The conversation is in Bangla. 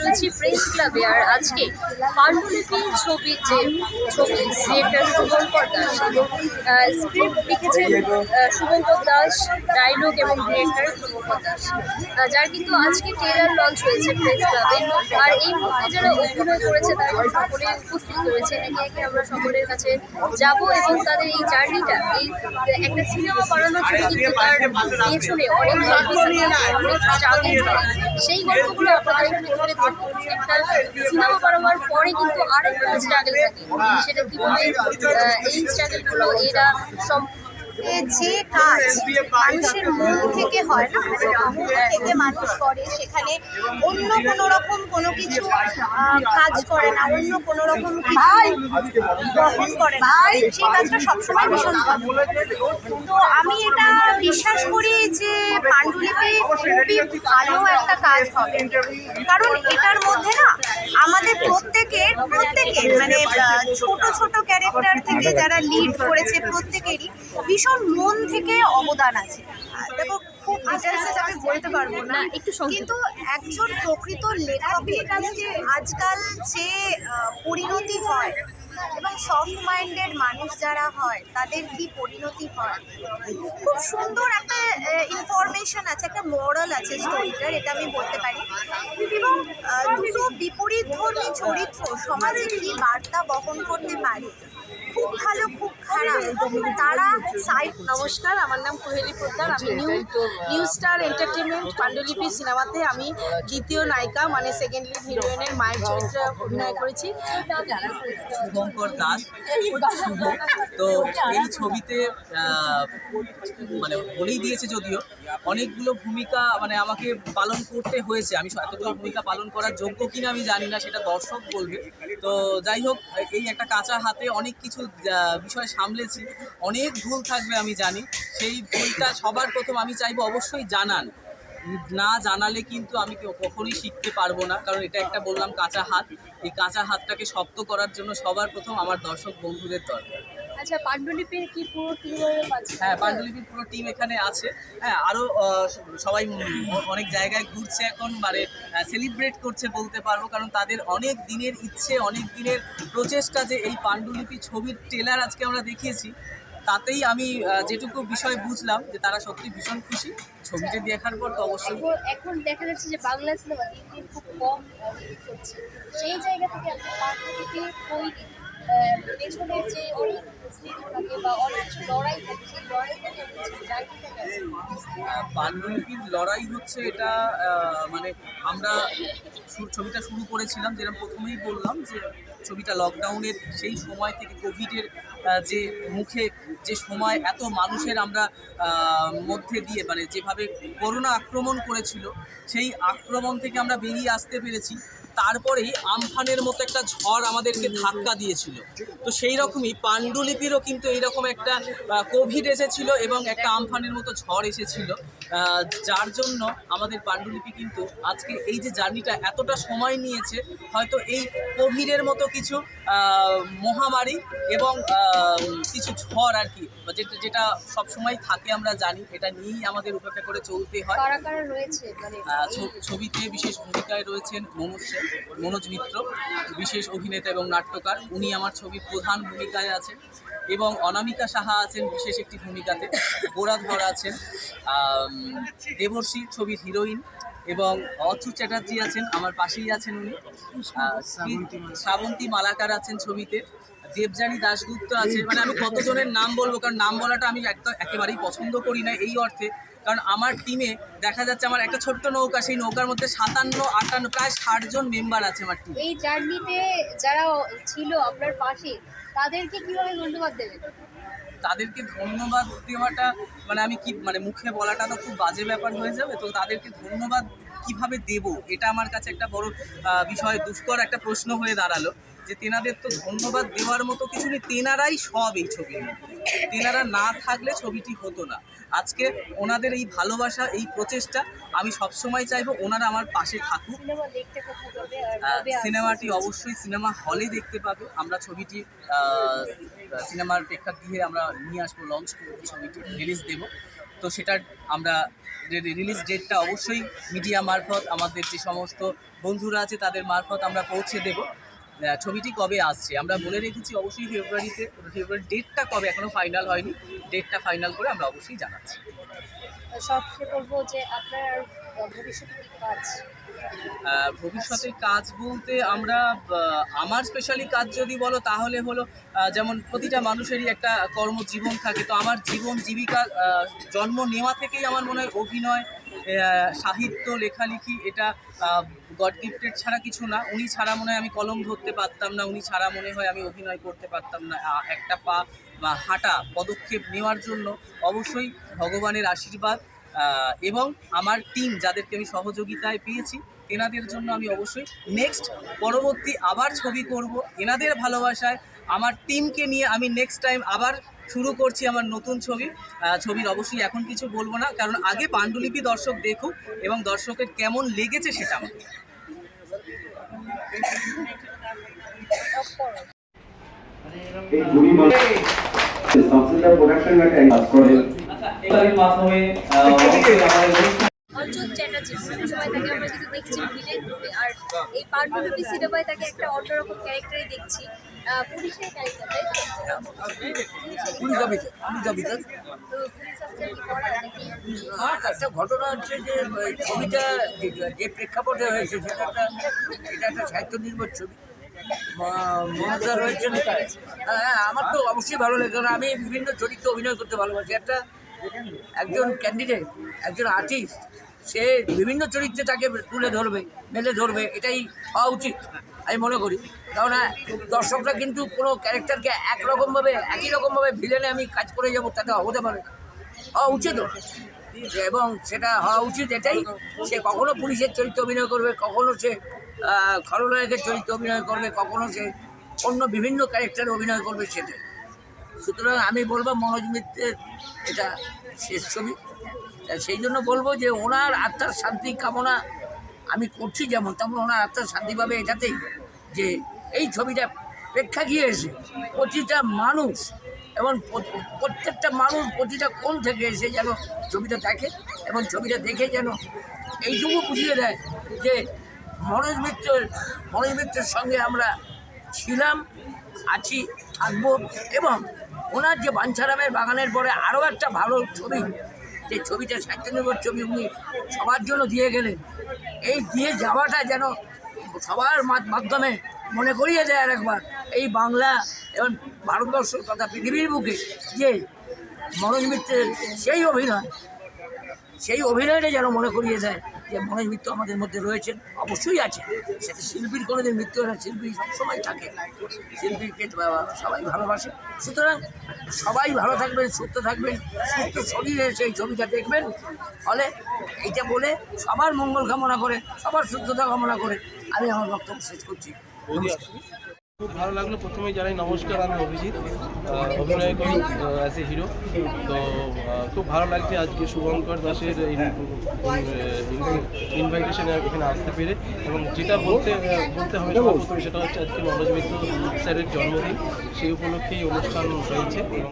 রয়েছি প্রেস ক্লাবে। আর আজকে পাণ্ডুলিপি ছবির যে ছবি ডিরেক্টর শুভঙ্কর দাস স্ক্রিপ্ট লিখেছেন শুভঙ্কর দাস ডায়লগ এবং ডিরেক্টর শুভঙ্কর দাস যার কিন্তু আজকে ট্রেলার লঞ্চ হয়েছে প্রেস ক্লাবে। আর এই মুহূর্তে যারা অভিনয় করেছে, তারা সকলে উপস্থিত রয়েছে। একে একে আমরা সকলের কাছে যাব এবং তাদের এই জার্নিটা, এই, একটা সিনেমা বানানোর জন্য কিন্তু তার পেছনে অনেক অনেক সেই গল্পগুলো আপনাদের তুলে একটা সিনেমা বানাবার পরে কিন্তু আরেকটা স্ট্রাগল থাকে। সেটা কীভাবে এই স্ট্রাগলগুলো এরা সব যে কাজ মানুষের মন থেকে হয় না মানে মন থেকে মানুষ করে সেখানে অন্য কোনো রকম কোনো কিছু কাজ করে না অন্য কোনো রকম কিছু গ্রহণ করে না। সেই কাজটা সবসময় ভীষণ ভালো। তো আমি এটা বিশ্বাস করি যে পাণ্ডুলিপি খুবই ভালো একটা কাজ হবে। কারণ এটার মধ্যে না আমাদের প্রত্যেকের প্রত্যেকের মানে ছোট ছোট ক্যারেক্টার থেকে যারা লিড করেছে প্রত্যেকেরই ভীষণ মন থেকে অবদান আছে। দেখো খুব ডিটেলসে আমি বলতে পারব না। না, একটু কিন্তু একজন প্রকৃত লেখকের আজকাল যে পরিণতি হয় এবং সফট মাইন্ডেড মানুষ যারা হয় তাদের কি পরিণতি হয়? খুব সুন্দর একটা ইনফরমেশন আছে একটা মরাল আছে স্টোরিটার এটা আমি বলতে পারি। এবং দুটো বিপরীত ধর্মী চরিত্র সমাজে কি বার্তা বহন করতে পারে? খুব ভালো খুব খারাপ তারা সাইড নমস্কার, আমার নাম কোহেলি পোদ্দার, আমি নিউ নিউ স্টার এন্টারটেনমেন্ট পাণ্ডুলিপি সিনেমাতে আমি দ্বিতীয় নায়িকা মানে সেকেন্ড লিড হিরোইনের মায়ের চরিত্রে অভিনয় করেছি। শুভঙ্কর দাস। তো এই ছবিতে মানে বলেই দিয়েছে যদিও, অনেকগুলো ভূমিকা মানে আমাকে পালন করতে হয়েছে। আমি এতগুলো ভূমিকা পালন করার যোগ্য কিনা আমি জানি না, সেটা দর্শক বলবে। তো যাই হোক, এই একটা কাঁচা হাতে অনেক কিছু বিষয় সামলেছি। অনেক ভুল থাকবে, আমি জানি। সেই ভুলটা সবার প্রথম আমি চাইব অবশ্যই জানান। না জানালে কিন্তু আমি কখনোই শিখতে পারব না। কারণ এটা একটা বললাম কাঁচা হাত। এই কাঁচা হাতটাকে শক্ত করার জন্য সবার প্রথম আমার দর্শক বন্ধুদের দরকার। আচ্ছা পাণ্ডুলিপির কি পুরো টিমের আছে হ্যাঁ পাণ্ডুলিপির পুরো টিম এখানে আছে। হ্যাঁ আরও সবাই অনেক জায়গায় ঘুরছে এখন মানে সেলিব্রেট করছে বলতে পারব কারণ তাদের অনেক দিনের ইচ্ছে অনেক দিনের প্রচেষ্টা যে এই পাণ্ডুলিপি ছবির ট্রেলার আজকে আমরা দেখিয়েছি। তাতেই আমি যেটুকু বিষয় বুঝলাম যে তারা সত্যি ভীষণ খুশি। ছবিটা দেখার পর তো অবশ্যই এখন দেখা যাচ্ছে যে বাংলা সিনেমা দিন দিন খুব কম সেই জায়গা থেকে আপনি পাণ্ডুলিপি তৈরি পেছনের লড়াই পাণ্ডুলিপির লড়াই হচ্ছে এটা মানে আমরা ছবিটা শুরু করেছিলাম, যেরকম প্রথমেই বললাম যে ছবিটা লকডাউনের সেই সময় থেকে কোভিডের যে মুখে যে সময় এত মানুষের আমরা মধ্যে দিয়ে মানে যেভাবে করোনা আক্রমণ করেছিল, সেই আক্রমণ থেকে আমরা বেরিয়ে আসতে পেরেছি। তারপরেই আমফানের মতো একটা ঝড় আমাদেরকে ধাক্কা দিয়েছিল। তো সেই রকমই পাণ্ডুলিপিরও কিন্তু এইরকম একটা কোভিড এসেছিল এবং একটা আমফানের মতো ঝড় এসেছিল। যার জন্য আমাদের পাণ্ডুলিপি কিন্তু আজকে এই যে জার্নিটা এতটা সময় নিয়েছে হয়তো এই কোভিডের মতো কিছু মহামারী এবং কিছু ঝড় আর কি যেটা যেটা সবসময় থাকে আমরা জানি এটা নিয়েই আমাদের উপেক্ষা করে চলতে হয়। মানে ছবিতে বিশেষ ভূমিকায় রয়েছেন সেন মনোজ মিত্র বিশেষ অভিনেতা এবং নাট্যকার। উনি আমার ছবির প্রধান ভূমিকায় আছেন এবং অনামিকা সাহা আছেন বিশেষ একটি ভূমিকাতে। গোরাধর আছেন আম, দেবর্ষী ছবির হিরোইন এবং অচ্যুত চ্যাটার্জি আছেন আমার পাশেই আছেন উনি। শ্রাবন্তী মালাকার। আছেন ছবিতে। দেবযানী দাশগুপ্ত আছে মানে আমি কতজনের নাম বলব? কারণ নাম বলাটা আমি একদম একেবারেই পছন্দ করি না এই অর্থে। কারণ আমার টিমে দেখা যাচ্ছে আমার একটা ছোট্ট নৌকা সেই নৌকার মধ্যে সাতান্ন আটান্ন প্রায় ষাট জন মেম্বার আছে আমার টিমে এই জার্নিতে যারা ছিল আপনার পাশে তাদেরকে কীভাবে ধন্যবাদ দেবেন? তাদেরকে ধন্যবাদ দেওয়াটা মানে আমি কি মানে মুখে বলাটা তো খুব বাজে ব্যাপার হয়ে যাবে তো তাদেরকে ধন্যবাদ কীভাবে দেব? এটা আমার কাছে একটা বড় বিষয় দুষ্কর একটা প্রশ্ন হয়ে দাঁড়াল। যে তেনাদের তো ধন্যবাদ দেওয়ার মতো কিছু নেই। তেনারাই সব এই ছবির তেনারা না থাকলে ছবিটি হতো না। আজকে ওনাদের এই ভালোবাসা এই প্রচেষ্টা আমি সবসময় চাইব ওনারা আমার পাশে থাকুক? সিনেমাটি অবশ্যই সিনেমা হলে দেখতে পাবে। আমরা ছবিটি সিনেমার প্রেক্ষাগৃহে আমরা নিয়ে আসব লঞ্চ করব ছবিটি রিলিজ দেবো। তো সেটার আমরা রিলিজ ডেটটা অবশ্যই মিডিয়া মারফত আমাদের যে সমস্ত বন্ধুরা আছে তাদের মারফত আমরা পৌঁছে দেব। ছবিটি কবে আসছে? আমরা বলে রেখেছি অবশ্যই ফেব্রুয়ারিতে ফেব্রুয়ারি ডেটটা কবে? এখনও ফাইনাল হয়নি। ডেটটা ফাইনাল করে আমরা অবশ্যই জানাচ্ছি। সবচেয়ে বলব যে আপনার আর ভবিষ্যতে কাজ বলতে আমরা আমার স্পেশালি কাজ যদি বলো তাহলে হলো যেমন প্রতিটা মানুষেরই একটা কর্মজীবন থাকে। তো আমার জীবন জীবিকা জন্ম নেওয়া থেকেই আমার মনে হয় অভিনয় সাহিত্য, লেখালেখি, এটা গড গিফটেড ছাড়া কিছু না। উনি ছাড়া মনে হয় আমি কলম ধরতে পারতাম না, উনি ছাড়া মনে হয় আমি অভিনয় করতে পারতাম না। একটা পা বা হাঁটা পদক্ষেপ নেওয়ার জন্য অবশ্যই ভগবানের আশীর্বাদ এবং আমার টিম যাদেরকে আমি সহযোগিতায় পেয়েছি, এনাদের জন্য আমি অবশ্যই নেক্সট পরবর্তী আবার ছবি করব। এনাদের ভালোবাসায় আমার টিমকে নিয়ে আমি নেক্সট টাইম আবার শুরু করছি আমার নতুন ছবি। ছবির অবশ্যই এখন কিছু বলব না কারণ আগে পাণ্ডুলিপি দর্শক দেখুক এবং দর্শকের কেমন লেগেছে সেটা আমাকে অর্জুন চ্যাটার্জি তাকে আমরা কিন্তু দেখছি ভিলেন আর এই পাণ্ডুলিপি সিনেমায় তাকে একটা অন্যরকম ক্যারেক্টারে দেখছি। পুলিশের তাই পুলিশ অফিসার পুলিশ অফিসার। আর একটা ঘটনা হচ্ছে যে ছবিটা যে- প্রেক্ষাপটে হয়েছে সেটা একটা এটা একটা সাহিত্য নির্ভর ছবি। ম- মমতা রয়েছেন। হ্যাঁ আমার তো অবশ্যই ভালো লাগে কারণ আমি বিভিন্ন চরিত্রে অভিনয় করতে ভালোবাসি। একটা একজন ক্যান্ডিডেট একজন আর্টিস্ট সে বিভিন্ন চরিত্রে তাকে তুলে ধরবে মেলে ধরবে এটাই হওয়া উচিত। আমি মনে করি। আহ, দর্শকরা কিন্তু কোনো ক্যারেক্টারকে একরকমভাবে একই রকমভাবে ভিলেনে আমি কাজ করে যাব তাতে হতে পারে হওয়া উচিত এবং সেটা হওয়া উচিত এটাই সে কখনো পুলিশের চরিত্র অভিনয় করবে কখনো সে খলনায়কের চরিত্রে অভিনয় করবে কখনো সে অন্য বিভিন্ন ক্যারেক্টারে অভিনয় করবে সেটাই সুতরাং আমি বলব মনোজ মিত্রের এটা শেষ ছবি। সেই জন্য বলব যে ওনার আত্মার শান্তি কামনা আমি করছি যেমন তেমন ওনার আত্মার শান্তি পাবে এটাতেই যে এই ছবিটা প্রেক্ষাগৃহে এসে প্রতিটা মানুষ এবং প্রত্যেকটা মানুষ প্রতিটা কোণ থেকে এসে যেন ছবিটা দেখে এবং ছবিটা দেখে যেন এইটুকু বুঝিয়ে দেয় যে মনোজ মিত্রের মনোজ মিত্রের সঙ্গে আমরা ছিলাম, আছি, থাকব এবং ওনার যে বাঞ্ছারামের বাগানের পরে আরও একটা ভালো ছবি, যে ছবিটা সাহিত্যনির্ভর ছবি উনি সবার জন্য দিয়ে গেলেন। এই দিয়ে যাওয়াটা যেন সবার মাধ্যমে মনে করিয়ে দেয় আর একবার এই বাংলা এবং ভারতবর্ষ তথা পৃথিবীর বুকে যে মনোজ মিত্রের সেই অভিনয়, সেই অভিনয়টা যেন মনে করিয়ে দেয়। যে মনোজ মিত্র আমাদের মধ্যে রয়েছেন অবশ্যই আছে। সেটা শিল্পীর কোনোদিন মৃত্যু হয় না শিল্পী সবসময় থাকে। শিল্পীকে সবাই ভালোবাসে। সুতরাং সবাই ভালো থাকবেন সুস্থ থাকবেন সুস্থ শরীরে সেই ছবিটা দেখবেন। ফলে এইটা বলে সবার মঙ্গল কামনা করে সবার সুস্থতা কামনা করে আমি আমার বক্তব্য শেষ করছি। নমস্কার। খুব ভালো লাগল। প্রথমেই জানাই নমস্কার, আমি অভিজিৎ অভিনয় করি অ্যাজ এ হিরো তো খুব ভালো লাগছে আজকে শুভঙ্কর দাসের ইনভাইটেশনে এখানে আসতে পেরে। এবং যেটা বলতে বলতে হবে সেটা হচ্ছে আজকে মনোজ মিত্র স্যারের জন্মদিন। সেই উপলক্ষেই অনুষ্ঠান হয়েছে